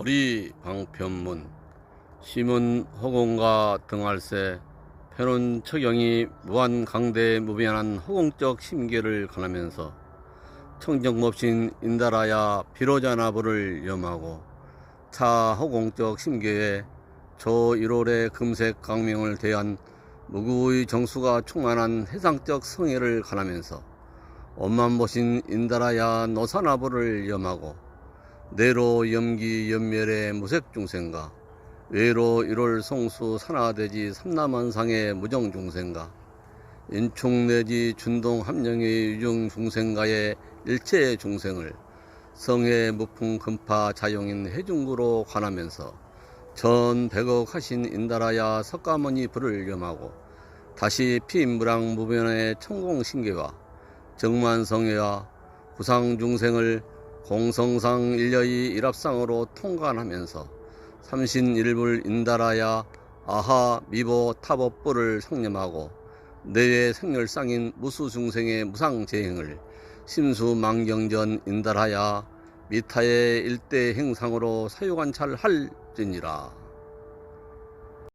허리 방편문 심은 허공과 등할새 편운 처경이 무한 강대 무변한 허공적 심계를 가하면서 청정법신 인다라야 비로자나부를 염하고 차 허공적 심계에 저 1월의 금색 강명을 대한 무구의 정수가 충만한 해상적 성애를 가하면서 엄만 보신 인다라야 노사나부를 염하고 내로 염기 연멸의 무색 중생가 외로 1월 송수 산하대지 삼남한상의 무정 중생가 인충 내지 준동 함령의 유정 중생가의 일체 중생을 성의 무풍 금파 자용인 해중구로 관하면서 전 백억 하신 인다라야 석가모니 불을 염하고 다시 피임무랑 무변의 천공신계와 정만성애와 구상중생을 공성상 일려의 일합상으로 통관하면서 삼신일불 인다라야 아하 미보 타법부를 상념하고 내외 생멸상인 무수중생의 무상재행을 심수망경전 인달하야 미타의 일대 행상으로 사유관찰할지니라.